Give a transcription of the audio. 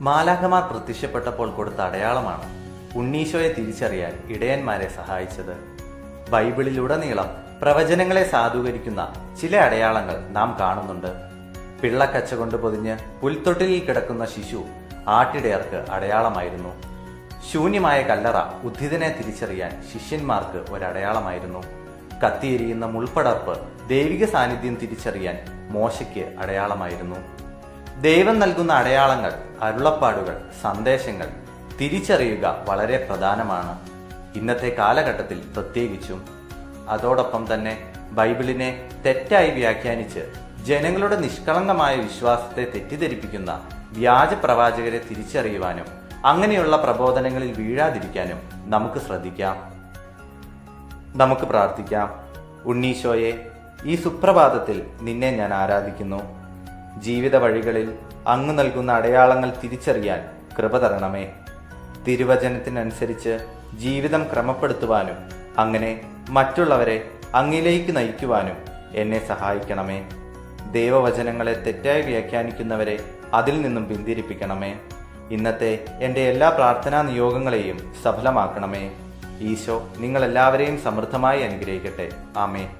മാലാഖമാർ പ്രത്യക്ഷപ്പെട്ടപ്പോൾ കൊടുത്ത അടയാളമാണ് ഉണ്ണീശോയെ തിരിച്ചറിയാൻ ഇടയന്മാരെ സഹായിച്ചത്. ബൈബിളിലുടനീളം പ്രവചനങ്ങളെ സാധൂകരിക്കുന്ന ചില അടയാളങ്ങൾ നാം കാണുന്നുണ്ട്. പിള്ളക്കച്ച കൊണ്ട് പൊതിഞ്ഞ് പുൽത്തൊട്ടിലിൽ കിടക്കുന്ന ശിശു ആട്ടിടയർക്ക് അടയാളമായിരുന്നു. ശൂന്യമായ കല്ലറ ഉദ്ധിതനെ തിരിച്ചറിയാൻ ശിഷ്യന്മാർക്ക് ഒരടയാളമായിരുന്നു. കത്തിയെരിയുന്ന മുൾപ്പടർപ്പ് ദൈവിക സാന്നിധ്യം തിരിച്ചറിയാൻ മോശയ്ക്ക് അടയാളമായിരുന്നു. ദൈവം നൽകുന്ന അടയാളങ്ങൾ അരുളപ്പാടുകൾ സന്ദേശങ്ങൾ തിരിച്ചറിയുക വളരെ പ്രധാനമാണ്. ഇന്നത്തെ കാലഘട്ടത്തിൽ പ്രത്യേകിച്ചും. അതോടൊപ്പം തന്നെ ബൈബിളിനെ തെറ്റായി വ്യാഖ്യാനിച്ച് ജനങ്ങളുടെ നിഷ്കളങ്കമായ വിശ്വാസത്തെ തെറ്റിദ്ധരിപ്പിക്കുന്ന വ്യാജ പ്രവാചകരെ തിരിച്ചറിയുവാനും അങ്ങനെയുള്ള പ്രബോധനങ്ങളിൽ വീഴാതിരിക്കാനും നമുക്ക് ശ്രദ്ധിക്കാം. നമുക്ക് പ്രാർത്ഥിക്കാം. ഉണ്ണീശോയെ ഈ സുപ്രഭാതത്തിൽ നിന്നെ ഞാൻ ആരാധിക്കുന്നു. ജീവിത വഴികളിൽ അങ്ങ് നൽകുന്ന അടയാളങ്ങൾ തിരിച്ചറിയാൻ കൃപ തരണമേ. തിരുവചനത്തിനനുസരിച്ച് ജീവിതം ക്രമപ്പെടുത്തുവാനും അങ്ങനെ മറ്റുള്ളവരെ അങ്ങിലേക്ക് നയിക്കുവാനും എന്നെ സഹായിക്കണമേ. ദൈവവചനങ്ങളെ തെറ്റായി വ്യാഖ്യാനിക്കുന്നവരെ അതിൽ നിന്നും പിന്തിരിപ്പിക്കണമേ. ഇന്നത്തെ എന്റെ എല്ലാ പ്രാർത്ഥനാ നിയോഗങ്ങളെയും സഫലമാക്കണമേ. ഈശോ നിങ്ങളെല്ലാവരെയും സമൃദ്ധമായി അനുഗ്രഹിക്കട്ടെ. ആമേ